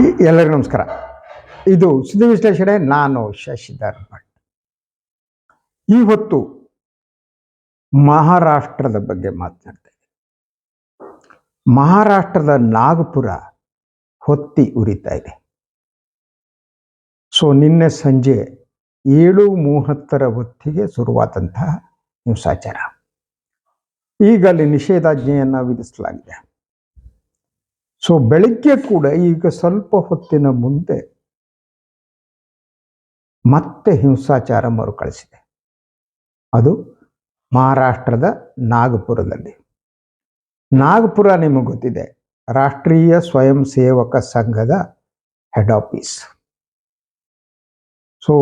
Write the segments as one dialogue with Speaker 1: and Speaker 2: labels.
Speaker 1: ಎಲ್ಲರಿಗೂ ನಮಸ್ಕಾರ. ಇದು ಸುದ್ದಿ ವಿಶ್ಲೇಷಣೆ, ನಾನು ಶಶಿಧರ್ ಭಟ್. ಈ ಹೊತ್ತು ಮಹಾರಾಷ್ಟ್ರದ ಬಗ್ಗೆ ಮಾತನಾಡ್ತಾ ಇದ್ದೀನಿ. ಮಹಾರಾಷ್ಟ್ರದ ನಾಗಪುರ ಹೊತ್ತಿ ಉರಿತಾ ಇದೆ. ಸೊ, ನಿನ್ನೆ ಸಂಜೆ ಏಳು ಮೂವತ್ತರ ಹೊತ್ತಿಗೆ ಶುರುವಾದಂತಹ ಹಿಂಸಾಚಾರ. ಈಗ ಅಲ್ಲಿ ನಿಷೇಧಾಜ್ಞೆಯನ್ನು ವಿಧಿಸಲಾಗಿದೆ. ಸೊ ಬೆಳಗ್ಗೆ ಕೂಡ ಈಗ ಸ್ವಲ್ಪ ಹೊತ್ತಿನ ಮುಂದೆ ಮತ್ತೆ ಹಿಂಸಾಚಾರ ಮರುಕಳಿಸಿದೆ. ಅದು ಮಹಾರಾಷ್ಟ್ರದ ನಾಗಪುರದಲ್ಲಿ. ನಾಗಪುರ ನಿಮಗೆ ಗೊತ್ತಿದೆ, ರಾಷ್ಟ್ರೀಯ ಸ್ವಯಂ ಸೇವಕ ಸಂಘದ ಹೆಡ್ ಆಫೀಸ್ ಸೊ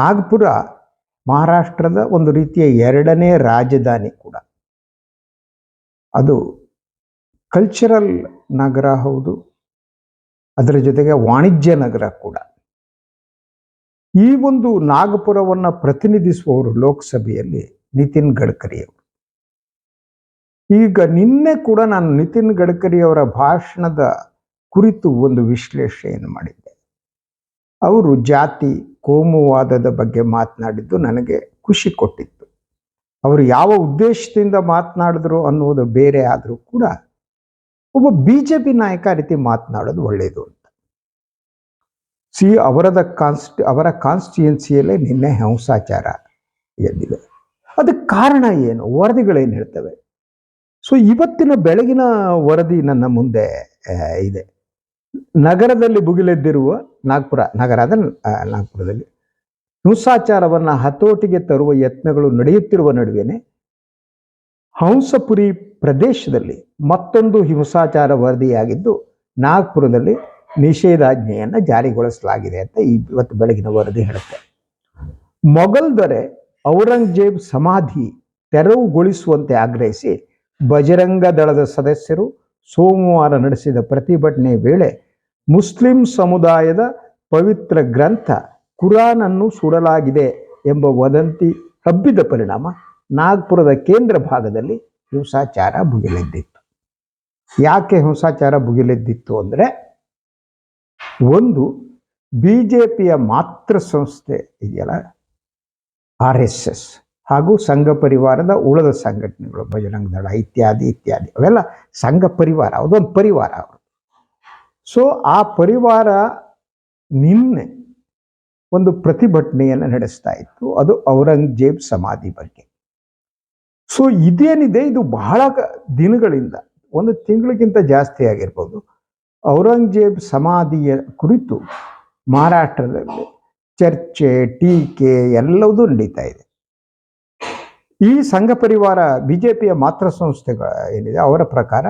Speaker 1: ನಾಗಪುರ ಮಹಾರಾಷ್ಟ್ರದ ಒಂದು ರೀತಿಯ ಎರಡನೇ ರಾಜಧಾನಿ ಕೂಡ. ಅದು ಕಲ್ಚರಲ್ ನಗರ ಹೌದು. ಅದರ ಜೊತೆಗೆ ವಾಣಿಜ್ಯ ನಗರ ಕೂಡ. ಈ ಒಂದು ನಾಗಪುರವನ್ನು ಪ್ರತಿನಿಧಿಸುವವರು ಲೋಕಸಭೆಯಲ್ಲಿ ನಿತಿನ್ ಗಡ್ಕರಿ ಅವರು. ಈಗ ನಿನ್ನೆ ಕೂಡ ನಾನು ನಿತಿನ್ ಗಡ್ಕರಿ ಅವರ ಭಾಷಣದ ಕುರಿತು ಒಂದು ವಿಶ್ಲೇಷಣೆಯನ್ನು ಮಾಡಿದ್ದೆ. ಅವರು ಜಾತಿ, ಕೋಮುವಾದದ ಬಗ್ಗೆ ಮಾತನಾಡಿದ್ದು ನನಗೆ ಖುಷಿ ಕೊಟ್ಟಿತ್ತು. ಅವರು ಯಾವ ಉದ್ದೇಶದಿಂದ ಮಾತನಾಡಿದ್ರು ಅನ್ನುವುದು ಬೇರೆ ಆದರೂ ಕೂಡ ಒಬ್ಬ ಬಿ ಜೆ ಪಿ ನಾಯಕ ರೀತಿ ಮಾತನಾಡೋದು ಒಳ್ಳೆಯದು ಅಂತ. ಸಿ ಅವರದ ಕಾನ್ಸ್ಟಿ ಅವರ ಕಾನ್ಸ್ಟಿಟ್ಯೂನ್ಸಿಯಲ್ಲೇ ನಿನ್ನೆ ಹಿಂಸಾಚಾರ ಎದ್ದಿದೆ. ಅದಕ್ಕೆ ಕಾರಣ ಏನು? ವರದಿಗಳೇನು ಹೇಳ್ತವೆ? ಸೊ ಇವತ್ತಿನ ಬೆಳಗಿನ ವರದಿ ನನ್ನ ಮುಂದೆ ಇದೆ. ನಗರದಲ್ಲಿ ಭುಗಿಲೆದ್ದಿರುವ ನಾಗ್ಪುರ ನಗರದ ನಾಗ್ಪುರದಲ್ಲಿ ಹಿಂಸಾಚಾರವನ್ನು ಹತೋಟಿಗೆ ತರುವ ಯತ್ನಗಳು ನಡೆಯುತ್ತಿರುವ ನಡುವೆನೆ ಹಂಸಪುರಿ ಪ್ರದೇಶದಲ್ಲಿ ಮತ್ತೊಂದು ಹಿಂಸಾಚಾರ ವರದಿಯಾಗಿದ್ದು, ನಾಗ್ಪುರದಲ್ಲಿ ನಿಷೇಧಾಜ್ಞೆಯನ್ನು ಜಾರಿಗೊಳಿಸಲಾಗಿದೆ ಅಂತ ಇವತ್ತು ಬೆಳಗಿನ ವರದಿ ಹೇಳುತ್ತೆ. ಮೊಘಲ್ ದೊರೆ ಔರಂಗಜೇಬ್ ಸಮಾಧಿ ತೆರವುಗೊಳಿಸುವಂತೆ ಆಗ್ರಹಿಸಿ ಬಜರಂಗ ದಳದ ಸದಸ್ಯರು ಸೋಮವಾರ ನಡೆಸಿದ ಪ್ರತಿಭಟನೆ ವೇಳೆ ಮುಸ್ಲಿಂ ಸಮುದಾಯದ ಪವಿತ್ರ ಗ್ರಂಥ ಕುರಾನ್ ಅನ್ನು ಸುಡಲಾಗಿದೆ ಎಂಬ ವದಂತಿ ಹಬ್ಬಿದ ಪರಿಣಾಮ ನಾಗ್ಪುರದ ಕೇಂದ್ರ ಭಾಗದಲ್ಲಿ ಹಿಂಸಾಚಾರ ಭುಗಿಲೆದ್ದಿತ್ತು. ಯಾಕೆ ಹಿಂಸಾಚಾರ ಭುಗಿಲೆದ್ದಿತ್ತು ಅಂದರೆ ಒಂದು ಬಿ ಜೆ ಪಿಯ ಮಾತೃ ಸಂಸ್ಥೆ ಇದೆಯಲ್ಲ, ಆರ್ ಎಸ್ ಎಸ್ ಹಾಗೂ ಸಂಘ ಪರಿವಾರದ ಉಳದ ಸಂಘಟನೆಗಳು ಬಜರಂಗ ದಳ ಇತ್ಯಾದಿ ಇತ್ಯಾದಿ. ಅವೆಲ್ಲ ಸಂಘ ಪರಿವಾರ, ಅದೊಂದು ಪರಿವಾರ ಅವರು ಸೊ ಆ ಪರಿವಾರ ನಿನ್ನೆ ಒಂದು ಪ್ರತಿಭಟನೆಯನ್ನು ನಡೆಸ್ತಾ ಇತ್ತು. ಅದು ಔರಂಗಜೇಬ್ ಸಮಾಧಿ ಬಗ್ಗೆ. ಸೊ ಇದೇನಿದೆ? ಇದು ಬಹಳ ದಿನಗಳಿಂದ, ಒಂದು ತಿಂಗಳಿಗಿಂತ ಜಾಸ್ತಿ ಆಗಿರ್ಬೋದು. ಔರಂಗಜೇಬ್ ಸಮಾಧಿಯ ಕುರಿತು ಮಹಾರಾಷ್ಟ್ರದಲ್ಲಿ ಚರ್ಚೆ, ಟೀಕೆ ಎಲ್ಲವೂ ನಡೀತಾ ಇದೆ. ಈ ಸಂಘ ಪರಿವಾರ ಬಿ ಜೆ ಪಿಯ ಮಾತೃ ಸಂಸ್ಥೆಗಳ ಏನಿದೆ, ಅವರ ಪ್ರಕಾರ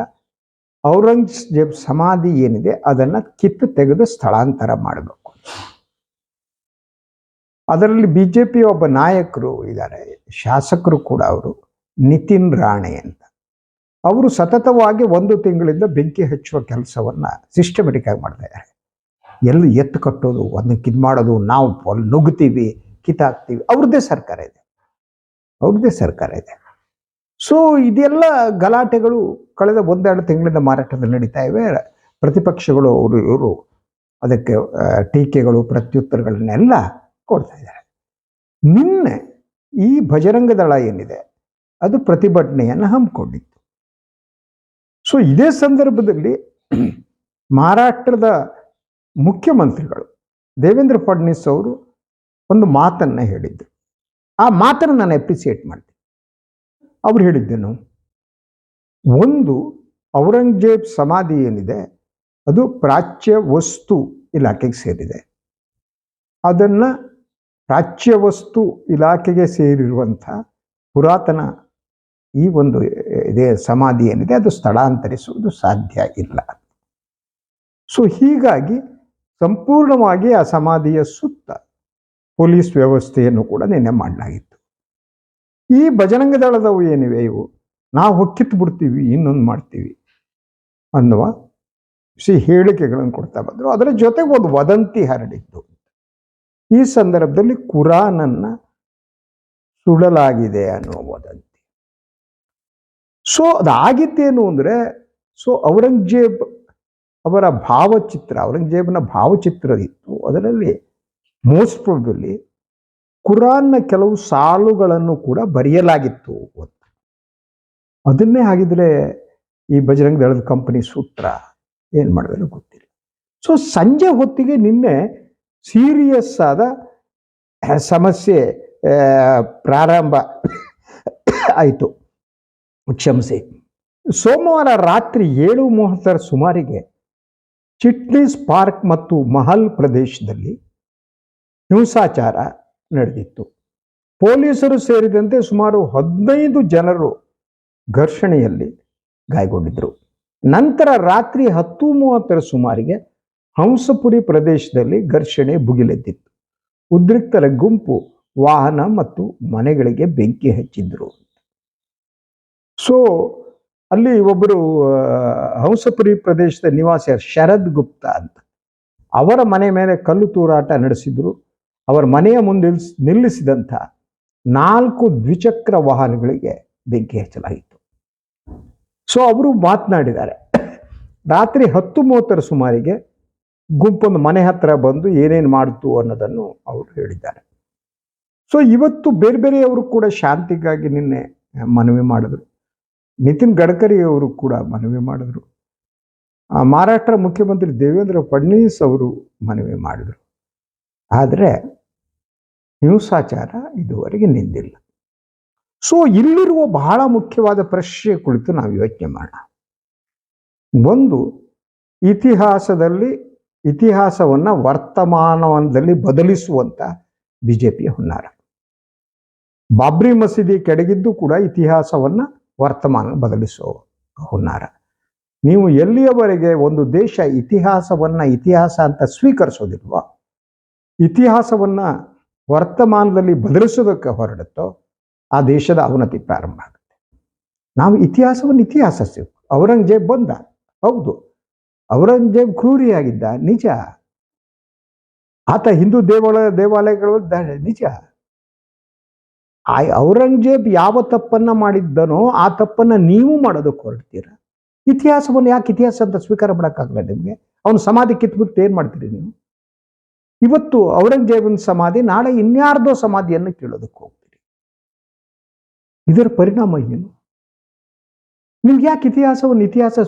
Speaker 1: ಔರಂಗಜೇಬ್ ಸಮಾಧಿ ಏನಿದೆ, ಅದನ್ನು ಕಿತ್ತು ತೆಗೆದು ಸ್ಥಳಾಂತರ ಮಾಡಬೇಕು. ಅದರಲ್ಲಿ ಬಿಜೆಪಿ ಒಬ್ಬ ನಾಯಕರು ಇದ್ದಾರೆ, ಶಾಸಕರು ಕೂಡ ಅವರು. ನಿತಿನ್ ರಾಣೆ ಅಂತ. ಅವರು ಸತತವಾಗಿ ಒಂದು ತಿಂಗಳಿಂದ ಬೆಂಕಿ ಹಚ್ಚುವ ಕೆಲಸವನ್ನ ಸಿಸ್ಟಮೆಟಿಕ್ ಆಗಿ ಮಾಡ್ತಾ ಇದ್ದಾರೆ. ಎಲ್ಲಿ ಎತ್ತು ಕಟ್ಟೋದು, ಅದನ್ನ ಇದು ಮಾಡೋದು, ನಾವು ಅಲ್ಲಿ ನುಗ್ತೀವಿ ಕಿತ್ತಾಕ್ತೀವಿ, ಅವ್ರದ್ದೇ ಸರ್ಕಾರ ಇದೆ. ಅವ್ರದ್ದೇ ಸರ್ಕಾರ ಇದೆ. ಸೊ ಇದೆಲ್ಲ ಗಲಾಟೆಗಳು ಕಳೆದ ಒಂದೆರಡು ತಿಂಗಳಿಂದ ಮಾರಾಟದಲ್ಲಿ ನಡೀತಾ ಇವೆ. ಪ್ರತಿಪಕ್ಷಗಳು ಅವರು, ಇವರು ಅದಕ್ಕೆ ಟೀಕೆಗಳು, ಪ್ರತ್ಯುತ್ತರಗಳನ್ನೆಲ್ಲ ಕೊಡ್ತಾ ಇದ್ದಾರೆ. ನಿನ್ನೆ ಈ ಭಜರಂಗ ದಳ ಏನಿದೆ ಅದು ಪ್ರತಿಭಟನೆಯನ್ನು ಹಮ್ಮಿಕೊಂಡಿತ್ತು. ಸೊ ಇದೇ ಸಂದರ್ಭದಲ್ಲಿ ಮಹಾರಾಷ್ಟ್ರದ ಮುಖ್ಯಮಂತ್ರಿಗಳು ದೇವೇಂದ್ರ ಫಡ್ನೀಸ್ ಅವರು ಒಂದು ಮಾತನ್ನ ಹೇಳಿದ್ದರು ಆ ಮಾತನ್ನು ನಾನು ಎಪ್ರಿಸಿಯೇಟ್ ಮಾಡ್ತೀನಿ. ಅವ್ರು ಹೇಳಿದ್ದೇನು? ಒಂದು, ಔರಂಗಜೇಬ್ ಸಮಾಧಿ ಏನಿದೆ, ಅದು ಪ್ರಾಚ್ಯ ವಸ್ತು ಇಲಾಖೆಗೆ ಸೇರಿದೆ. ಅದನ್ನ ಪ್ರಾಚ್ಯ ವಸ್ತು ಇಲಾಖೆಗೆ ಸೇರಿರುವಂಥ ಪುರಾತನ ಈ ಒಂದು ಇದೇ ಸಮಾಧಿ ಏನಿದೆ, ಅದು ಸ್ಥಳಾಂತರಿಸುವುದು ಸಾಧ್ಯ ಇಲ್ಲ. ಸೊ, ಹೀಗಾಗಿ ಸಂಪೂರ್ಣವಾಗಿ ಆ ಸಮಾಧಿಯ ಸುತ್ತ ಪೊಲೀಸ್ ವ್ಯವಸ್ಥೆಯನ್ನು ಕೂಡ ನಿನ್ನೆ ಮಾಡಲಾಗಿತ್ತು. ಈ ಬಜರಂಗ ದಳದವು ಏನಿವೆ, ಇವು ನಾವು ಹೊಕ್ಕಿತ್ತು ಬಿಡ್ತೀವಿ, ಇನ್ನೊಂದು ಮಾಡ್ತೀವಿ ಅನ್ನುವ ಸಿ ಹೇಳಿಕೆಗಳನ್ನು ಕೊಡ್ತಾ ಬಂದರು. ಅದರ ಜೊತೆಗೆ ಒಂದು ವದಂತಿ ಹರಡಿತ್ತು. ಈ ಸಂದರ್ಭದಲ್ಲಿ ಕುರಾನನ್ನ ಸುಡಲಾಗಿದೆ ಅನ್ನುವ ವದಂತಿ. ಸೊ ಅದಾಗಿತ್ತೇನು ಅಂದರೆ, ಸೊ ಔರಂಗಜೇಬ್ ಅವರ ಭಾವಚಿತ್ರ, ಔರಂಗಜೇಬನ ಭಾವಚಿತ್ರದಿತ್ತು ಅದರಲ್ಲಿ ಮೋಸ್ಟ್ ಪ್ರಾಬಲಿ ಕುರಾನ್ನ ಕೆಲವು ಸಾಲುಗಳನ್ನು ಕೂಡ ಬರೆಯಲಾಗಿತ್ತು ಅಂತ. ಅದನ್ನೇ ಆಗಿದ್ರೆ ಈ ಬಜರಂಗ ದಳದ ಕಂಪನಿ ಸೂತ್ರ ಏನು ಮಾಡಬೇಕು ಗೊತ್ತಿಲ್ಲ. ಸೊ ಸಂಜೆ ಹೊತ್ತಿಗೆ ನಿನ್ನೆ ಸೀರಿಯಸ್ ಆದ ಸಮಸ್ಯೆ ಪ್ರಾರಂಭ ಆಯಿತು. ಕ್ಷಮಿಸಿ. ಸೋಮವಾರ ರಾತ್ರಿ ಏಳು ಮೂವತ್ತರ ಸುಮಾರಿಗೆ ಚಿಟ್ನೀಸ್ ಪಾರ್ಕ್ ಮತ್ತು ಮಹಲ್ ಪ್ರದೇಶದಲ್ಲಿ ಹಿಂಸಾಚಾರ ನಡೆದಿತ್ತು. ಪೊಲೀಸರು ಸೇರಿದಂತೆ ಸುಮಾರು ಹದಿನೈದು ಜನರು ಘರ್ಷಣೆಯಲ್ಲಿ ಗಾಯಗೊಂಡಿದ್ದರು. ನಂತರ ರಾತ್ರಿ ಹತ್ತು ಮೂವತ್ತರ ಸುಮಾರಿಗೆ ಹಂಸಪುರಿ ಪ್ರದೇಶದಲ್ಲಿ ಘರ್ಷಣೆ ಭುಗಿಲೆದ್ದಿತ್ತು. ಉದ್ರಿಕ್ತರ ಗುಂಪು ವಾಹನ ಮತ್ತು ಮನೆಗಳಿಗೆ ಬೆಂಕಿ ಹಚ್ಚಿದ್ರು. ಸೊ ಅಲ್ಲಿ ಒಬ್ಬರು ಹಂಸಪುರಿ ಪ್ರದೇಶದ ನಿವಾಸಿಯ ಶರದ್ ಗುಪ್ತಾ ಅಂತ. ಅವರ ಮನೆ ಮೇಲೆ ಕಲ್ಲು ತೂರಾಟ ನಡೆಸಿದ್ರು. ಅವರ ಮನೆಯ ಮುಂದೆ ನಿಲ್ಲಿಸಿದಂಥ ನಾಲ್ಕು ದ್ವಿಚಕ್ರ ವಾಹನಗಳಿಗೆ ಬೆಂಕಿ ಹಚ್ಚಲಾಗಿತ್ತು. ಸೊ ಅವರು ಮಾತನಾಡಿದ್ದಾರೆ. ರಾತ್ರಿ ಹತ್ತು ಮೂವತ್ತರ ಸುಮಾರಿಗೆ ಗುಂಪೊಂದು ಮನೆ ಹತ್ರ ಬಂದು ಏನೇನು ಮಾಡ್ತು ಅನ್ನೋದನ್ನು ಅವರು ಹೇಳಿದ್ದಾರೆ. ಸೊ ಇವತ್ತು ಬೇರೆ ಬೇರೆಯವರು ಕೂಡ ಶಾಂತಿಗಾಗಿ ನಿನ್ನೆ ಮನವಿ ಮಾಡಿದ್ರು. ನಿತಿನ್ ಗಡ್ಕರಿ ಅವರು ಕೂಡ ಮನವಿ ಮಾಡಿದ್ರು. ಮಹಾರಾಷ್ಟ್ರ ಮುಖ್ಯಮಂತ್ರಿ ದೇವೇಂದ್ರ ಫಡ್ನವೀಸ್ ಅವರು ಮನವಿ ಮಾಡಿದರು. ಆದರೆ ಹಿಂಸಾಚಾರ ಇದುವರೆಗೆ ನಿಂದಿಲ್ಲ. ಸೊ ಇಲ್ಲಿರುವ ಬಹಳ ಮುಖ್ಯವಾದ ಪ್ರಶ್ನೆ ಕುಳಿತು ನಾವು ಯೋಚನೆ ಮಾಡೋಣ. ಒಂದು, ಇತಿಹಾಸದಲ್ಲಿ, ಇತಿಹಾಸವನ್ನು ವರ್ತಮಾನದಲ್ಲಿ ಬದಲಿಸುವಂತ ಬಿಜೆಪಿಯ ಹುನ್ನಾರ. ಬಾಬ್ರಿ ಮಸೀದಿ ಕೆಡಗಿದ್ದು ಕೂಡ ಇತಿಹಾಸವನ್ನ ವರ್ತಮಾನ ಬದಲಿಸೋ ಹುನ್ನಾರ. ನೀವು ಎಲ್ಲಿಯವರೆಗೆ ಒಂದು ದೇಶ ಇತಿಹಾಸವನ್ನ ಇತಿಹಾಸ ಅಂತ ಸ್ವೀಕರಿಸೋದಿಲ್ವೋ, ಇತಿಹಾಸವನ್ನ ವರ್ತಮಾನದಲ್ಲಿ ಬದಲಿಸೋದಕ್ಕೆ ಹೊರಡುತ್ತೋ ಆ ದೇಶದ ಅವನತಿ ಪ್ರಾರಂಭ ಆಗುತ್ತೆ. ನಾವು ಇತಿಹಾಸವನ್ನು ಇತಿಹಾಸ ಔರಂಗಜೇಬ್ ಬಂದ, ಹೌದು, ಔರಂಗಜೇಬ್ ಕ್ರೂರಿಯಾಗಿದ್ದ, ನಿಜ. ಆತ ಹಿಂದೂ ದೇವಾಲಯ ದೇವಾಲಯಗಳು ನಿಜ. ಆ ಔರಂಗಜೇಬ್ ಯಾವ ತಪ್ಪನ್ನ ಮಾಡಿದ್ದನೋ ಆ ತಪ್ಪನ್ನ ನೀವು ಮಾಡೋದಕ್ಕೆ ಹೊರಡ್ತೀರ? ಇತಿಹಾಸವನ್ನು ಯಾಕೆ ಇತಿಹಾಸ ಅಂತ ಸ್ವೀಕಾರ ಮಾಡೋಕ್ಕಾಗಲ್ಲ ನಿಮಗೆ? ಅವನು ಸಮಾಧಿ ಕಿತ್ಬಿಟ್ಟು ಏನು ಮಾಡ್ತೀರಿ ನೀವು? ಇವತ್ತು ಔರಂಗಜೇಬನ ಸಮಾಧಿ, ನಾಳೆ ಇನ್ಯಾರ್ದೋ ಸಮಾಧಿಯನ್ನು ಕೇಳೋದಕ್ಕೆ ಹೋಗ್ತೀರಿ? ಇದರ ಪರಿಣಾಮ ಏನು? ನಿಮ್ಗೆ ಯಾಕೆ ಇತಿಹಾಸವನ್ನು ಇತಿಹಾಸ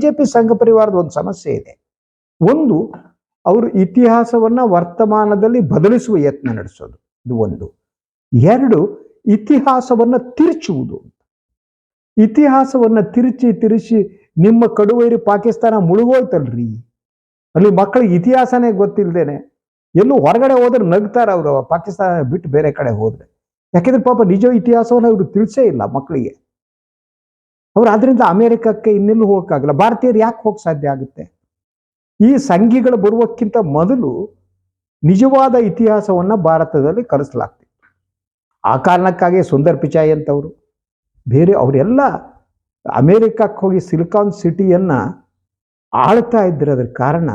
Speaker 1: ಜೆ ಪಿ ಸಂಘ ಪರಿವಾರದ ಒಂದು ಸಮಸ್ಯೆ ಇದೆ. ಒಂದು, ಅವರು ಇತಿಹಾಸವನ್ನ ವರ್ತಮಾನದಲ್ಲಿ ಬದಲಿಸುವ ಯತ್ನ ನಡೆಸೋದು. ಇದು ಒಂದು. ಎರಡು ಇತಿಹಾಸವನ್ನ ತಿರುಚುವುದು. ಇತಿಹಾಸವನ್ನ ತಿರುಚಿ ತಿರುಚಿ ನಿಮ್ಮ ಕಡುವೈರಿ ಪಾಕಿಸ್ತಾನ ಮುಳುಗೋಯ್ತಲ್ರಿ. ಅಲ್ಲಿ ಮಕ್ಕಳಿಗೆ ಇತಿಹಾಸನೇ ಗೊತ್ತಿಲ್ಲದೇನೆ ಎಲ್ಲೂ ಹೊರಗಡೆ ಹೋದ್ರೆ ನಗ್ತಾರ ಅವರು ಪಾಕಿಸ್ತಾನ ಬಿಟ್ಟು ಬೇರೆ ಕಡೆ ಹೋದ್ರೆ. ಯಾಕೆಂದ್ರೆ ಪಾಪ ನಿಜ ಇತಿಹಾಸವನ್ನು ಅವರು ತಿಳಿಸೇ ಇಲ್ಲ ಮಕ್ಕಳಿಗೆ. ಅವ್ರು ಅದರಿಂದ ಅಮೆರಿಕಕ್ಕೆ ಇನ್ನೆಲ್ಲೂ ಹೋಗೋಕ್ಕಾಗಲ್ಲ. ಭಾರತೀಯರು ಯಾಕೆ ಹೋಗಕ್ಕೆ ಸಾಧ್ಯ ಆಗುತ್ತೆ? ಈ ಸಂಘಿಗಳು ಬರುವಕ್ಕಿಂತ ಮೊದಲು ನಿಜವಾದ ಇತಿಹಾಸವನ್ನ ಭಾರತದಲ್ಲಿ ಕಲಿಸಲಾಗ್ತಿತ್ತು. ಆ ಕಾರಣಕ್ಕಾಗಿ ಸುಂದರ್ ಪಿಚಾಯಿ ಅಂತವರು. ಬೇರೆ ಅವರೆಲ್ಲ ಅಮೇರಿಕಕ್ಕೆ ಹೋಗಿ ಸಿಲಿಕಾನ್ ಸಿಟಿಯನ್ನು ಆಳ್ತಾ ಇದ್ದರೆ ಅದರ ಕಾರಣ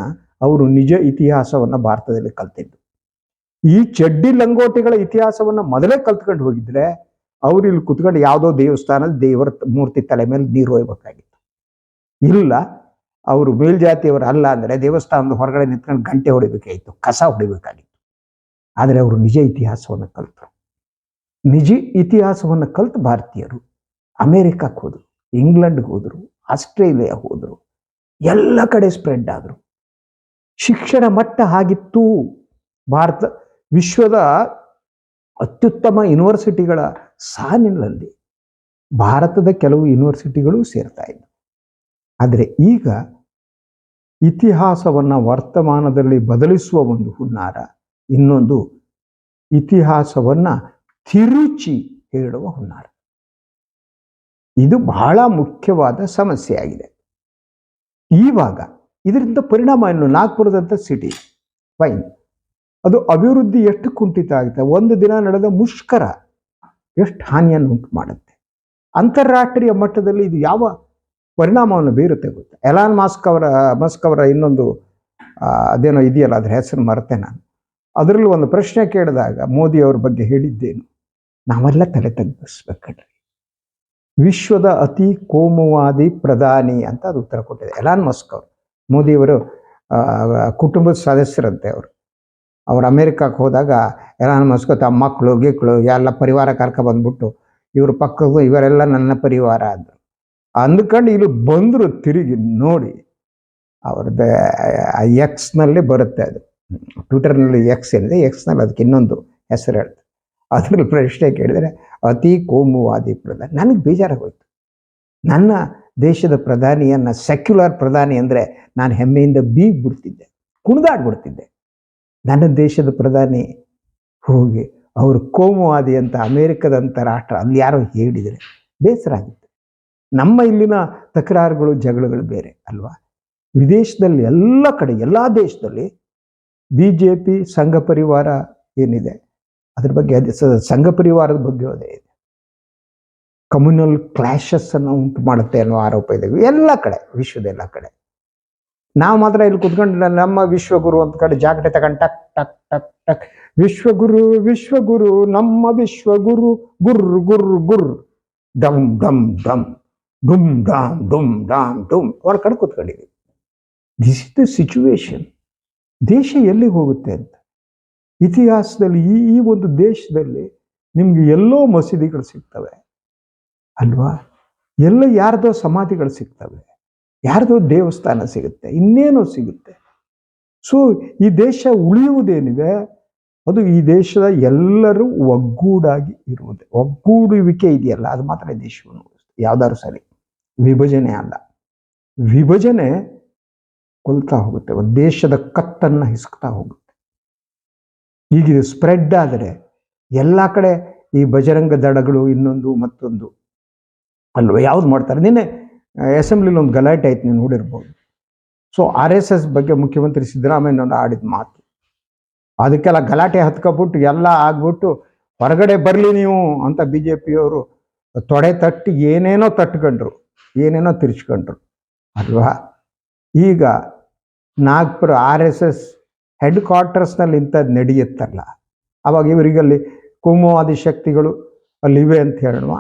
Speaker 1: ಅವರು ನಿಜ ಇತಿಹಾಸವನ್ನು ಭಾರತದಲ್ಲಿ ಕಲ್ತಿದ್ದು. ಈ ಚಡ್ಡಿ ಲಂಗೋಟಿಗಳ ಇತಿಹಾಸವನ್ನು ಮೊದಲೇ ಕಲ್ತ್ಕೊಂಡು ಹೋಗಿದ್ರೆ ಅವ್ರು ಇಲ್ಲಿ ಕುತ್ಕೊಂಡು ಯಾವುದೋ ದೇವಸ್ಥಾನದ ದೇವರ ಮೂರ್ತಿ ತಲೆ ಮೇಲೆ ನೀರು ಒಯ್ಬೇಕಾಗಿತ್ತು ಇಲ್ಲ, ಅವರು ಮೇಲ್ಜಾತಿಯವರು ಅಲ್ಲ ಅಂದರೆ ದೇವಸ್ಥಾನದ ಹೊರಗಡೆ ನಿಂತ್ಕೊಂಡು ಗಂಟೆ ಹೊಡಿಬೇಕಾಗಿತ್ತು, ಕಸ ಹೊಡಿಬೇಕಾಗಿತ್ತು. ಆದರೆ ಅವರು ನಿಜ ಇತಿಹಾಸವನ್ನು ಕಲ್ತರು. ನಿಜ ಇತಿಹಾಸವನ್ನು ಕಲಿತು ಭಾರತೀಯರು. ಅಮೇರಿಕಕ್ಕೆ ಹೋದರು, ಇಂಗ್ಲೆಂಡ್ಗೆ ಹೋದರು, ಆಸ್ಟ್ರೇಲಿಯಾ ಹೋದರು, ಎಲ್ಲ ಕಡೆ ಸ್ಪ್ರೆಡ್ ಆದರು. ಶಿಕ್ಷಣ ಮಟ್ಟ ಆಗಿತ್ತು ಭಾರತ, ವಿಶ್ವದ ಅತ್ಯುತ್ತಮ ಯೂನಿವರ್ಸಿಟಿಗಳ ಸಾಲಿನಲ್ಲಿ ಭಾರತದ ಕೆಲವು ಯೂನಿವರ್ಸಿಟಿಗಳು ಸೇರ್ತಾ ಇದ್ದವು ಆದರೆ ಈಗ ಇತಿಹಾಸವನ್ನು ವರ್ತಮಾನದಲ್ಲಿ ಬದಲಿಸುವ ಒಂದು ಹುನ್ನಾರ, ಇನ್ನೊಂದು ಇತಿಹಾಸವನ್ನ ತಿರುಚಿ ಹೇಳುವ ಹುನ್ನಾರ. ಇದು ಬಹಳ ಮುಖ್ಯವಾದ ಸಮಸ್ಯೆಯಾಗಿದೆ ಈವಾಗ ಇದರಿಂದ ಪರಿಣಾಮ ಏನು ನಾಗ್ಪುರದಂಥ ಸಿಟಿ ಫೈನ್ ಅದು ಅಭಿವೃದ್ಧಿ ಎಷ್ಟು ಕುಂಠಿತ ಆಗುತ್ತೆ ಒಂದು ದಿನ ನಡೆದ ಮುಷ್ಕರ ಎಷ್ಟು ಹಾನಿಯನ್ನು ಉಂಟು ಮಾಡುತ್ತೆ. ಅಂತಾರಾಷ್ಟ್ರೀಯ ಮಟ್ಟದಲ್ಲಿ ಇದು ಯಾವ ಪರಿಣಾಮವನ್ನು ಬೀರುತ್ತೆ ಗೊತ್ತಾ? ಎಲಾನ್ ಮಾಸ್ಕ್ ಅವರ ಮಸ್ಕ್ ಅವರ ಇನ್ನೊಂದು ಅದೇನೋ ಇದೆಯಲ್ಲ, ಅದ್ರ ಹೆಸರು ಮರೆತೆ ನಾನು. ಅದರಲ್ಲಿ ಒಂದು ಪ್ರಶ್ನೆ ಕೇಳಿದಾಗ ಮೋದಿ ಅವ್ರ ಬಗ್ಗೆ ಹೇಳಿದ್ದೇನು? ನಾವೆಲ್ಲ ತಲೆ ತಗ್ಗಿಸ್ಬೇಕಣ್ರಿ ವಿಶ್ವದ ಅತಿ ಕೋಮುವಾದಿ ಪ್ರಧಾನಿ ಅಂತ ಅದು ಉತ್ತರ ಕೊಟ್ಟಿದೆ. ಎಲಾನ್ ಮಸ್ಕ್ ಅವರು. ಮೋದಿಯವರು ಕುಟುಂಬದ ಸದಸ್ಯರಂತೆ ಅವರು. ಅವ್ರು ಅಮೇರಿಕಕ್ಕೆ ಹೋದಾಗ ಎಲಾನ್ ಮಸ್ಕ್ ತಮ್ಮ ಮಕ್ಕಳು, ಗಿಕ್ಕಳು, ಎಲ್ಲ ಪರಿವಾರ ಕರ್ಕ ಬಂದ್ಬಿಟ್ಟು ಇವ್ರ ಪಕ್ಕದ ಇವರೆಲ್ಲ ನನ್ನ ಪರಿವಾರ ಅಂದರು. ಅಂದ್ಕೊಂಡು ಇಲ್ಲಿ ಬಂದರು ತಿರುಗಿ ನೋಡಿ. ಅವ್ರದ್ದು ಎಕ್ಸ್ನಲ್ಲಿ ಬರುತ್ತೆ ಅದು. ಟ್ವಿಟರ್ನಲ್ಲಿ ಎಕ್ಸ್ ಏನಿದೆ ಎಕ್ಸ್ನಲ್ಲಿ ಅದಕ್ಕೆ ಇನ್ನೊಂದು ಹೆಸರು ಹೇಳ್ತಾರೆ. ಅದ್ರಲ್ಲಿ ಪ್ರಶ್ನೆ ಕೇಳಿದರೆ, ಅತಿ ಕೋಮುವಾದಿ ಪ್ರಧಾನಿ. ನನಗೆ ಬೇಜಾರಾಗೋಯ್ತು. ನನ್ನ ದೇಶದ ಪ್ರಧಾನಿಯನ್ನು ಸೆಕ್ಯುಲರ್ ಪ್ರಧಾನಿ ಅಂದರೆ ನಾನು ಹೆಮ್ಮೆಯಿಂದ ಬೀಗ್ ಬಿಡ್ತಿದ್ದೆ ಕುಣಿದಾಡ್ಬಿಡ್ತಿದ್ದೆ. ನನ್ನ ದೇಶದ ಪ್ರಧಾನಿ ಹೋಗಿ ಅವರು ಕೋಮುವಾದಿ ಅಂತ ಅಮೇರಿಕದಂಥ ರಾಷ್ಟ್ರ ಅಲ್ಲಿ ಯಾರೋ ಹೇಳಿದರೆ ಬೇಸರ ಆಗುತ್ತೆ. ನಮ್ಮ ಇಲ್ಲಿನ ತಕರಾರುಗಳು, ಜಗಳಗಳು ಬೇರೆ ಅಲ್ವಾ? ವಿದೇಶದಲ್ಲಿ ಎಲ್ಲ ಕಡೆ, ಎಲ್ಲ ದೇಶದಲ್ಲಿ ಬಿ ಜೆ ಪಿ ಸಂಘ ಪರಿವಾರ ಏನಿದೆ ಅದ್ರ ಬಗ್ಗೆ ಸಂಘ ಪರಿವಾರದ ಬಗ್ಗೆ ಅದೇ ಇದೆ. ಕಮ್ಯುನಲ್ ಕ್ಲಾಶಸ್ ಅನ್ನು ಉಂಟು ಮಾಡುತ್ತೆ ಅನ್ನೋ ಆರೋಪ ಇದೆ. ಎಲ್ಲ ಕಡೆ, ವಿಶ್ವದ ಎಲ್ಲ ಕಡೆ. ನಾವು ಮಾತ್ರ ಇಲ್ಲಿ ಕುತ್ಕೊಂಡು ನಮ್ಮ ವಿಶ್ವಗುರು ಅಂತ ಕಡೆ ಜಾಗಟೆ ತಗೊಂಡು ಟಕ್ ಟಕ್ ಟಕ್ ಟಕ್. ವಿಶ್ವಗುರು ವಿಶ್ವಗುರು, ನಮ್ಮ ವಿಶ್ವಗುರು, ಗುರ್ ಗುರ್ ಗುರ್. ಡಮ್ ಡಮ್ ಡಮ್. ಡುಮ್, ಡಾಮ್ ಡುಮ್ ಡಾಮ್, ಡುಮ್. ಅವ್ರ ಕಡೆ ಕೂತ್ಕೊಂಡಿದ್ದೀವಿ ದಿಸ್ ಇಸ್ ದ ಸಿಚುವೇಶನ್ ದೇಶ ಎಲ್ಲಿಗೆ ಹೋಗುತ್ತೆ ಅಂತ. ಇತಿಹಾಸದಲ್ಲಿ, ಈ ಈ ಒಂದು ದೇಶದಲ್ಲಿ ನಿಮ್ಗೆ ಎಲ್ಲೋ ಮಸೀದಿಗಳು ಸಿಗ್ತವೆ. ಅಲ್ವಾ? ಎಲ್ಲ ಯಾರ್ದೋ ಸಮಾಧಿಗಳು ಸಿಗ್ತವೆ. ಯಾರ್ದೋ ದೇವಸ್ಥಾನ ಸಿಗುತ್ತೆ. ಇನ್ನೇನೋ ಸಿಗುತ್ತೆ. ಸೊ ಈ ದೇಶ ಉಳಿಯುವುದೇನಿದೆ? ಅದು ಈ ದೇಶದ ಎಲ್ಲರೂ ಒಗ್ಗೂಡಾಗಿ ಇರುವುದು. ಒಗ್ಗೂಡುವಿಕೆ ಇದೆಯಲ್ಲ, ಅದು ಮಾತ್ರ ದೇಶವನ್ನು. ಯಾವ್ದಾದ್ರು ಸರಿ. ವಿಭಜನೆ ಅಲ್ಲ. ವಿಭಜನೆ ಕೊಲ್ತಾ ಹೋಗುತ್ತೆ. ಒಂದು ದೇಶದ ಕತ್ತನ್ನು ಹಿಸ್ಕ್ತಾ ಹೋಗುತ್ತೆ. ಈಗ ಸ್ಪ್ರೆಡ್ ಆದರೆ ಎಲ್ಲ ಕಡೆ ಈ ಬಜರಂಗ ದಳಗಳು ಇನ್ನೊಂದು ಮತ್ತೊಂದು ಅಲ್ವ? ಯಾವ್ದು ಮಾಡ್ತಾರೆ? ನಿನ್ನೆ ಅಸೆಂಬ್ಲಿಲಿ ಒಂದು ಗಲಾಟೆ ಆಯ್ತು ನೀವು ನೋಡಿರ್ಬೋದು. ಸೊ ಆರ್ ಎಸ್ ಎಸ್ ಬಗ್ಗೆ ಮುಖ್ಯಮಂತ್ರಿ ಸಿದ್ದರಾಮಯ್ಯನವರು ಆಡಿದ ಮಾತು. ಅದಕ್ಕೆಲ್ಲ ಗಲಾಟೆ ಹತ್ಕೊಬಿಟ್ಟು, ಎಲ್ಲ ಆಗ್ಬಿಟ್ಟು, ಹೊರಗಡೆ ಬರಲಿ ನೀವು ಅಂತ ಬಿ ಜೆ ಪಿಯವರು ತೊಡೆ ತಟ್ಟಿ ಏನೇನೋ ತಟ್ಕೊಂಡ್ರು, ಏನೇನೋ ತಿರ್ಚ್ಕೊಂಡ್ರು, ಅಲ್ವಾ? ಈಗ Nagpur R S S head ಕ್ವಾರ್ಟರ್ಸ್ನಲ್ಲಿ ಇಂಥದ್ದು ನಡೆಯುತ್ತಲ್ಲ. ಅವಾಗ ಇವರಿಗಲ್ಲಿ ಕುಮುವಾದಿ ಶಕ್ತಿಗಳು ಅಲ್ಲಿ ಇವೆ ಅಂತ ಹೇಳುವ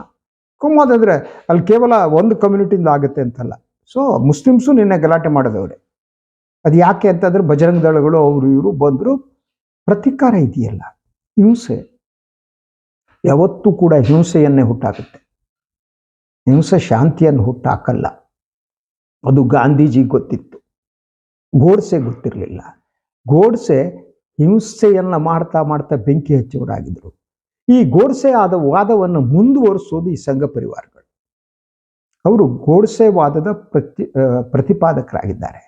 Speaker 1: ಕೋಮುವಾದ ಅಂದರೆ ಅಲ್ಲಿ ಕೇವಲ ಒಂದು ಕಮ್ಯುನಿಟಿಯಿಂದ ಆಗುತ್ತೆ ಅಂತಲ್ಲ. ಸೊ ಮುಸ್ಲಿಮ್ಸು ನಿನ್ನೆ ಗಲಾಟೆ ಮಾಡಿದವ್ರೆ. ಅದು ಯಾಕೆ ಅಂತಂದ್ರೆ ಬಜರಂಗ ದಳಗಳು ಅವರು ಇವರು ಬಂದರು ಪ್ರತಿಕಾರ ಇದೆಯಲ್ಲ, ಹಿಂಸೆ. ಯಾವತ್ತೂ ಕೂಡ ಹಿಂಸೆಯನ್ನೇ ಹುಟ್ಟಾಕುತ್ತೆ ಹಿಂಸೆ ಶಾಂತಿಯನ್ನು ಹುಟ್ಟಾಕಲ್ಲ. ಅದು ಗಾಂಧೀಜಿ ಗೊತ್ತಿತ್ತು. ಗೋಡ್ಸೆ ಗೊತ್ತಿರಲಿಲ್ಲ. ಗೋಡ್ಸೆ ಹಿಂಸೆಯನ್ನ ಮಾಡ್ತಾ ಮಾಡ್ತಾ ಬೆಂಕಿ ಹಚ್ಚುವರಾಗಿದ್ರು ಈ ಗೋಡ್ಸೆ ಆದ ವಾದವನ್ನು ಮುಂದುವರಿಸೋದು ಈ ಸಂಘ ಪರಿವಾರಗಳು. ಅವರು ಗೋಡ್ಸೆ ವಾದದ ಪ್ರತಿ ಪ್ರತಿಪಾದಕರಾಗಿದ್ದಾರೆ.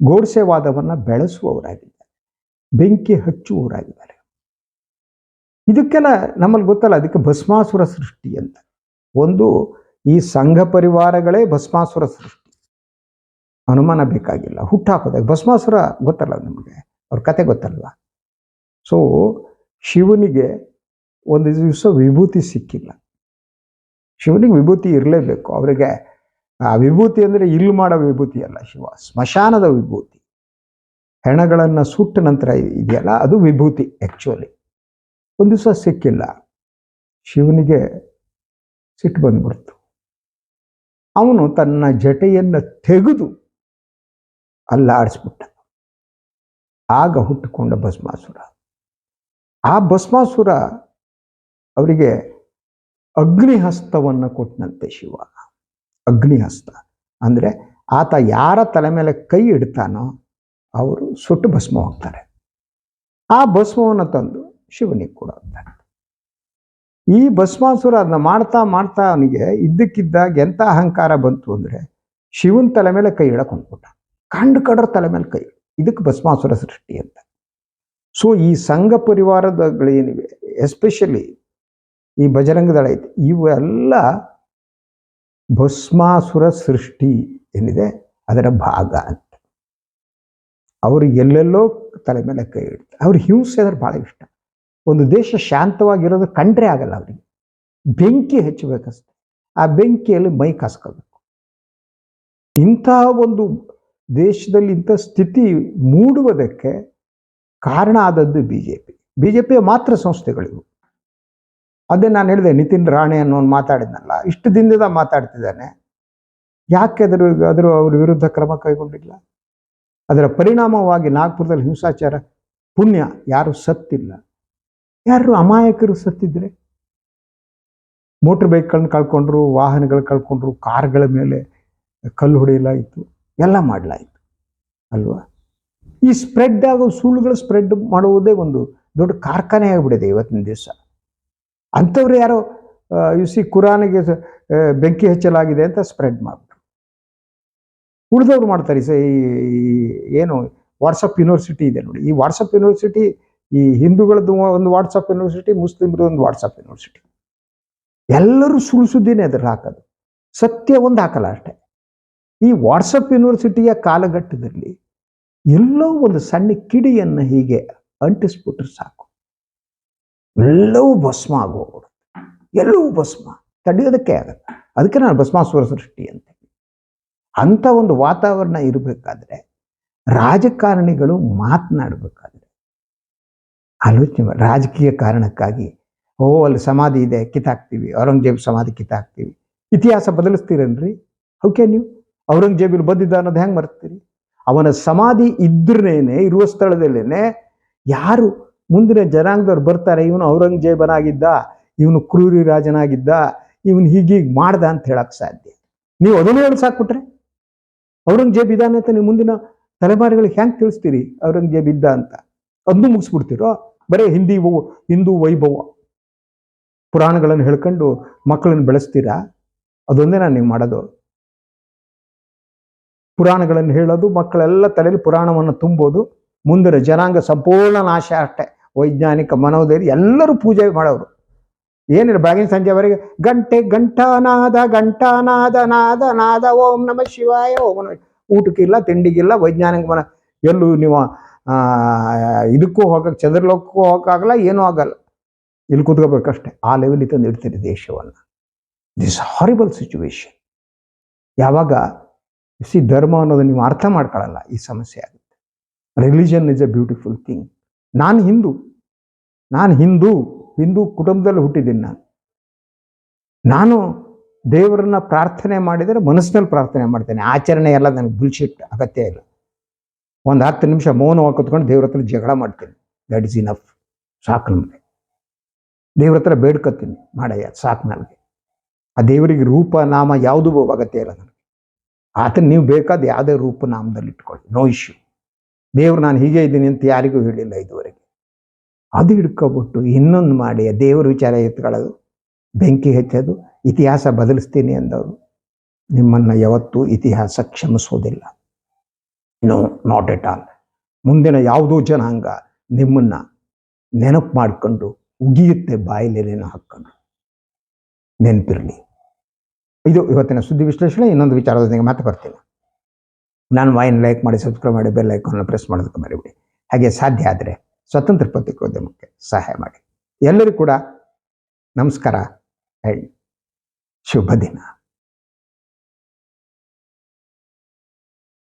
Speaker 1: ಗೋಡ್ಸೆ ವಾದವನ್ನು ಬೆಳೆಸುವವರಾಗಿದ್ದಾರೆ. ಬೆಂಕಿ ಹಚ್ಚುವವರಾಗಿದ್ದಾರೆ. ಇದಕ್ಕೆಲ್ಲ ನಮ್ಮಲ್ಲಿ ಗೊತ್ತಲ್ಲ, ಅದಕ್ಕೆ ಭಸ್ಮಾಸುರ ಸೃಷ್ಟಿ ಅಂತ. ಒಂದು ಈ ಸಂಘ ಪರಿವಾರಗಳೇ ಭಸ್ಮಾಸುರ ಸೃಷ್ಟಿ. ಅನುಮಾನ ಬೇಕಾಗಿಲ್ಲ. ಹುಟ್ಟಾಕೋದಾಗ ಭಸ್ಮಾಸುರ ಗೊತ್ತಲ್ಲ ನಮಗೆ? ಅವ್ರ ಕತೆ ಗೊತ್ತಲ್ವ? ಸೊ ಶಿವನಿಗೆ ಒಂದು ದಿವಸ ವಿಭೂತಿ ಸಿಕ್ಕಿಲ್ಲ. ಶಿವನಿಗೆ ವಿಭೂತಿ ಇರಲೇಬೇಕು. ಅವರಿಗೆ ಆ ವಿಭೂತಿ ಅಂದರೆ ಇಲ್ಲಿ ಮಾಡೋ ವಿಭೂತಿ ಅಲ್ಲ ಶಿವ. ಸ್ಮಶಾನದ ವಿಭೂತಿ. ಹೆಣಗಳನ್ನು ಸುಟ್ಟ ನಂತರ ಇದೆಯಲ್ಲ, ಅದು ವಿಭೂತಿ ಆ್ಯಕ್ಚುಲಿ ಒಂದು ದಿವಸ ಸಿಕ್ಕಿಲ್ಲ. ಶಿವನಿಗೆ ಸಿಟ್ಟು ಬಂದ್ಬಿಡ್ತು. ಅವನು ತನ್ನ ಜಟೆಯನ್ನು ತೆಗೆದು ಅಲ್ಲಾಡಿಸ್ಬಿಟ್ಟ ಆಗ ಹುಟ್ಟುಕೊಂಡ ಭಸ್ಮಾಸುರ. ಆ ಭಸ್ಮಾಸುರ ಅವರಿಗೆ ಅಗ್ನಿಹಸ್ತವನ್ನು ಕೊಟ್ಟನಂತೆ ಶಿವ. ಅಗ್ನಿಹಸ್ತ. ಅಂದರೆ ಆತ ಯಾರ ತಲೆ ಮೇಲೆ ಕೈ ಇಡ್ತಾನೋ ಅವರು ಸುಟ್ಟು ಭಸ್ಮ ಹೋಗ್ತಾರೆ. ಆ ಭಸ್ಮವನ್ನು ತಂದು ಶಿವನಿಗೆ ಕೊಡುತ್ತಾರೆ ಈ ಭಸ್ಮಾಸುರ ಅದನ್ನ ಮಾಡ್ತಾ ಮಾಡ್ತಾ ಅವನಿಗೆ ಇದ್ದಕ್ಕಿದ್ದಾಗ ಎಂಥ ಅಹಂಕಾರ ಬಂತು ಅಂದರೆ ಶಿವನ ತಲೆ ಮೇಲೆ ಕೈ ಇಡಕ್ಕೆ ಹೊಂದ್ಬಿಟ್ಟ. ಕಂಡು ಕಡ್ರ ತಲೆ ಮೇಲೆ ಕೈ. ಇದಕ್ಕೆ ಭಸ್ಮಾಸುರ ಸೃಷ್ಟಿ ಅಂತ. ಸೊ ಈ ಸಂಘ ಪರಿವಾರದಗಳೇನಿವೆ ಎಸ್ಪೆಷಲಿ ಈ ಬಜರಂಗದಳ ಐತೆ, ಇವೆಲ್ಲ ಭಸ್ಮಾಸುರ ಸೃಷ್ಟಿ ಏನಿದೆ, ಅದರ ಭಾಗ ಅಂತ. ಅವರು ಎಲ್ಲೆಲ್ಲೋ ತಲೆ ಮೇಲೆ ಕೈ ಇಡ್ತಾರೆ. ಅವ್ರ ಹಿಂಸೆ ಅಂದ್ರೆ ಭಾಳ ಇಷ್ಟ. ಒಂದು ದೇಶ ಶಾಂತವಾಗಿರೋದು ಕಂಡ್ರೆ ಆಗಲ್ಲ ಅವರಿಗೆ. ಬೆಂಕಿ ಹಚ್ಚಬೇಕಷ್ಟೆ. ಆ ಬೆಂಕಿಯಲ್ಲಿ ಮೈ ಕಾಸ್ಕೋಬೇಕು. ಇಂತಹ ಒಂದು ದೇಶದಲ್ಲಿ ಇಂಥ ಸ್ಥಿತಿ ಮೂಡುವುದಕ್ಕೆ ಕಾರಣ ಆದದ್ದು B J P B J ಪಿಯ ಮಾತ್ರ ಸಂಸ್ಥೆಗಳಿವು. ಅದೇ ನಾನು ಹೇಳಿದೆ, ನಿತಿನ್ ರಾಣೆ ಅನ್ನೋನು ಮಾತಾಡಿದ್ನಲ್ಲ, ಇಷ್ಟು ದಿನದಿಂದ ಮಾತಾಡ್ತಿದ್ದಾನೆ. ಯಾಕೆ ಅದ್ರ ಅದ್ರ ಅವ್ರ ವಿರುದ್ಧ ಕ್ರಮ ಕೈಗೊಂಡಿಲ್ಲ? ಅದರ ಪರಿಣಾಮವಾಗಿ ನಾಗ್ಪುರದಲ್ಲಿ ಹಿಂಸಾಚಾರ ಪುಣ್ಯ ಯಾರು ಸತ್ತಿಲ್ಲ. ಯಾರು ಅಮಾಯಕರು ಸತ್ತಿದ್ರೆ? ಮೋಟ್ರ್ ಬೈಕ್ಗಳನ್ನ ಕಳ್ಕೊಂಡ್ರು ವಾಹನಗಳು ಕಳ್ಕೊಂಡ್ರು, ಕಾರ್ಗಳ ಮೇಲೆ ಕಲ್ಲು ಹೊಡೆಯಲಾಯಿತು. ಎಲ್ಲ ಮಾಡಲಾಯಿತು ಅಲ್ವಾ? ಈ ಸ್ಪ್ರೆಡ್ ಆಗೋ ಸುಳ್ಳುಗಳು ಸ್ಪ್ರೆಡ್ ಮಾಡುವುದೇ ಒಂದು ದೊಡ್ಡ ಕಾರ್ಖಾನೆ ಆಗಿಬಿಟ್ಟಿದೆ ಇವತ್ತಿನ ದಿವಸ. ಅಂಥವ್ರು ಯಾರೋ ಸಿ ಕುರಾನಿಗೆ ಸ- ಆ, ಬೆಂಕಿ ಹೆಚ್ಚಲಾಗಿದೆ ಅಂತ ಸ್ಪ್ರೆಡ್ ಮಾಡಿಬಿಟ್ರು. ಉಳಿದವ್ರು ಮಾಡ್ತಾರೆ ಸ ಈ ಈ- ಏನು ವಾಟ್ಸಪ್ ಯೂನಿವರ್ಸಿಟಿ ಇದೆ ನೋಡಿ. ಈ ವಾಟ್ಸಪ್ ಯೂನಿವರ್ಸಿಟಿ ಈ ಹಿಂದೂಗಳದ್ದು ಒಂದು ವಾಟ್ಸಪ್ ಯೂನಿವರ್ಸಿಟಿ ಮುಸ್ಲಿಮ್ರದ್ದು ಒಂದು ವಾಟ್ಸಪ್ ಯೂನಿವರ್ಸಿಟಿ ಎಲ್ಲರೂ ಸುಳ್ಳು ಸುದ್ದಿನೇ ಅದ್ರ ಹಾಕೋದು. ಸತ್ಯ ಒಂದು ಹಾಕಲ್ಲ ಅಷ್ಟೇ. ಈ ವಾಟ್ಸಪ್ ಯೂನಿವರ್ಸಿಟಿಯ ಕಾಲಘಟ್ಟದಲ್ಲಿ ಎಲ್ಲೋ ಒಂದು ಸಣ್ಣ ಕಿಡಿಯನ್ನು ಹೀಗೆ ಅಂಟಿಸ್ಬಿಟ್ರೆ ಸಾಕು. ಎಲ್ಲವೂ ಭಸ್ಮ ಆಗೋಗ್ಬಿಡುತ್ತೆ. ಎಲ್ಲವೂ ಭಸ್ಮ. ತಡೆಯೋದಕ್ಕೆ ಆಗಲ್ಲ. ಅದಕ್ಕೆ ನಾನು ಭಸ್ಮಾಸುರ ಸೃಷ್ಟಿ ಅಂತ ಅಂಥ ಒಂದು ವಾತಾವರಣ ಇರಬೇಕಾದ್ರೆ ರಾಜಕಾರಣಿಗಳು ಮಾತನಾಡಬೇಕಾದ್ರೆ ಆಲೋಚನೆ ರಾಜಕೀಯ ಕಾರಣಕ್ಕಾಗಿ, ಓ, ಅಲ್ಲಿ ಸಮಾಧಿ ಇದೆ, ಕಿತ್ತಾಕ್ತೀವಿ, ಔರಂಗಜೇಬ್ ಸಮಾಧಿ ಕಿತ್ತಾಕ್ತೀವಿ, ಇತಿಹಾಸ ಬದಲಿಸ್ತೀರೇನ್ರಿ? ಹೌ ಕ್ಯಾನ್ ನೀವು ಔರಂಗಜೇಬ್ ಇಲ್ಲಿ ಬಂದಿದ್ದ ಅನ್ನೋದು ಹೆಂಗೆ ಮರ್ತೀರಿ ಅವನ ಸಮಾಧಿ ಇದ್ರೇನೆ ಇರುವ ಸ್ಥಳದಲ್ಲೇನೆ ಯಾರು ಮುಂದಿನ ಜನಾಂಗದವ್ರು ಬರ್ತಾರೆ, ಇವನು ಔರಂಗಜೇಬನಾಗಿದ್ದ, ಇವನು ಕ್ರೂರಿ ರಾಜನಾಗಿದ್ದ, ಇವನು ಹೀಗೀಗೆ ಮಾಡ್ದ ಅಂತ ಹೇಳಕ್ ಸಾಧ್ಯ? ನೀವು ಅದನ್ನೇ ಹೇಳಿ ಸಾಕ್ಬಿಟ್ರೆ ಔರಂಗಜೇಬ್ ಇದ್ದಾನೆ ಅಂತ ನೀವು ಮುಂದಿನ ತಲೆಮಾರುಗಳಿಗೆ ಹೆಂಗೆ ತಿಳಿಸ್ತೀರಿ? ಔರಂಗಜೇಬ್ ಇದ್ದ ಅಂತ. ಅದನ್ನು ಮುಗಿಸ್ಬಿಡ್ತೀರೋ? ಬರೀ ಹಿಂದಿ ಹಿಂದೂ ವೈಭವ. ಪುರಾಣಗಳನ್ನು ಹೇಳ್ಕೊಂಡು ಮಕ್ಕಳನ್ನು ಬೆಳೆಸ್ತೀರಾ? ಅದೊಂದೇ ನಾನು ನೀವು ಮಾಡೋದು. ಪುರಾಣಗಳನ್ನು ಹೇಳೋದು, ಮಕ್ಕಳೆಲ್ಲ ತಲೆಯಲ್ಲಿ ಪುರಾಣವನ್ನು ತುಂಬೋದು. ಮುಂದಿನ ಜನಾಂಗ ಸಂಪೂರ್ಣ ನಾಶ ಅಷ್ಟೆ. ವೈಜ್ಞಾನಿಕ ಮನೋಧೈರ್ಯ, ಎಲ್ಲರೂ ಪೂಜೆ ಮಾಡೋರು. ಏನಿಲ್ಲ, ಬೆಳಗಿನ ಸಂಜೆವರೆಗೆ ಗಂಟೆ ಗಂಟಾನಾದ ಗಂಟಾನಾದ, ನಾದ ನಾದ, ಓಂ ನಮ ಶಿವಾಯ, ಓಂ ಊಟಕ್ಕಿಲ್ಲ, ತಿಂಡಿಗಿಲ್ಲ, ವೈಜ್ಞಾನಿಕ ಮನ, ಎಲ್ಲೂ ನೀವು ಇದಕ್ಕೂ ಹೋಗಕ್ಕೆ ಚಂದ್ರಲೋಕಕ್ಕೂ ಹೋಗಕ್ಕಾಗಲ್ಲ, ಏನೂ ಆಗಲ್ಲ. ಇಲ್ಲಿ ಕೂತ್ಕೋಬೇಕಷ್ಟೆ. ಆ ಲೆವೆಲಿಗೆ ತಂದು ಇಡ್ತೀರಿ ದೇಶವನ್ನು. ದಿಸ್ ಹಾರಿಬಲ್ ಸಿಚುವೇಶನ್ ಯಾವಾಗ ಸಿ ಧರ್ಮ ಅನ್ನೋದು ನೀವು ಅರ್ಥ ಮಾಡ್ಕೊಳ್ಳಲ್ಲ, ಈ ಸಮಸ್ಯೆ ಆಗುತ್ತೆ. Religion is a beautiful thing ನಾನು ಹಿಂದೂ. ನಾನು ಹಿಂದೂ. ಹಿಂದೂ ಕುಟುಂಬದಲ್ಲಿ ಹುಟ್ಟಿದ್ದೀನಿ ನಾನು. ನಾನು ದೇವರನ್ನ ಪ್ರಾರ್ಥನೆ ಮಾಡಿದರೆ ಮನಸ್ಸಿನಲ್ಲಿ ಪ್ರಾರ್ಥನೆ ಮಾಡ್ತೇನೆ. ಆಚರಣೆ ಎಲ್ಲ ನನಗೆ ಬುಲ್ಶಿಟ್ ಅಗತ್ಯ ಇಲ್ಲ. ಒಂದು ಹತ್ತು ನಿಮಿಷ ಮೌನವಾಗಿ ಕೂತ್ಕೊಂಡು ದೇವ್ರ ಹತ್ರ ಜಗಳ ಮಾಡ್ತೀನಿ. ದಟ್ ಇಸ್ ಇನಫ್ ಸಾಕು ನಮಗೆ. ದೇವ್ರ ಹತ್ರ ಬೇಡ್ಕೊತೀನಿ. ಮಾಡಯ್ಯ, ಸಾಕು ನನಗೆ ಆ ದೇವರಿಗೆ ರೂಪ, ನಾಮ ಯಾವುದು ಅಗತ್ಯ ಇಲ್ಲ ನನಗೆ. ಆತನ ನೀವು ಬೇಕಾದ ಯಾವುದೇ ರೂಪ ನಾಮದಲ್ಲಿ ಇಟ್ಕೊಳ್ಳಿ. ನೋ ಇಶ್ಯೂ ದೇವ್ರು ನಾನು ಹೀಗೆ ಇದ್ದೀನಿ ಅಂತ ಯಾರಿಗೂ ಹೇಳಿಲ್ಲ ಇದುವರೆಗೆ. ಅದು ಹಿಡ್ಕೊಬಿಟ್ಟು ಇನ್ನೊಂದು ಮಾಡಿ ದೇವ್ರ ವಿಚಾರ ಎತ್ಕೊಳ್ಳೋದು, ಬೆಂಕಿ ಹೆಚ್ಚೋದು, ಇತಿಹಾಸ ಬದಲಿಸ್ತೀನಿ ಅಂದವರು, ನಿಮ್ಮನ್ನು ಯಾವತ್ತೂ ಇತಿಹಾಸ ಕ್ಷಮಿಸೋದಿಲ್ಲ. ನೋ ನಾಟ್ ಎಟ್ ಆಲ್ ಮುಂದಿನ ಯಾವುದೋ ಜನಾಂಗ ನಿಮ್ಮನ್ನು ನೆನಪು ಮಾಡಿಕೊಂಡು ಉಗಿಯುತ್ತೆ ಬಾಯಿಲೆನ ಹಾಕ್ಕೊಂಡು ನೆನಪಿರಲಿ. ಇದು ಇವತ್ತಿನ ಸುದ್ದಿ ವಿಶ್ಲೇಷಣೆ, ಇನ್ನೊಂದು ವಿಚಾರದೊಂದಿಗೆ ಮತ್ತೆ ಬರ್ತೀನಿ. ನಾನು ವಾಯಿನ್ ಲೈಕ್ ಮಾಡಿ, ಸಬ್ಸ್ಕ್ರೈಬ್ ಮಾಡಿ, ಬೆಲ್ ಐಕಾನ್ನ ಪ್ರೆಸ್ ಮಾಡೋದಕ್ಕೆ ಮರಿಬಿಡಿ. ಹಾಗೆ ಸಾಧ್ಯ ಆದರೆ ಸ್ವತಂತ್ರ ಪತ್ರಿಕೋದ್ಯಮಕ್ಕೆ ಸಹಾಯ ಮಾಡಿ. ಎಲ್ಲರೂ ಕೂಡ ನಮಸ್ಕಾರ. ಆ್ಯಂಡ್ ಶುಭ ದಿನ.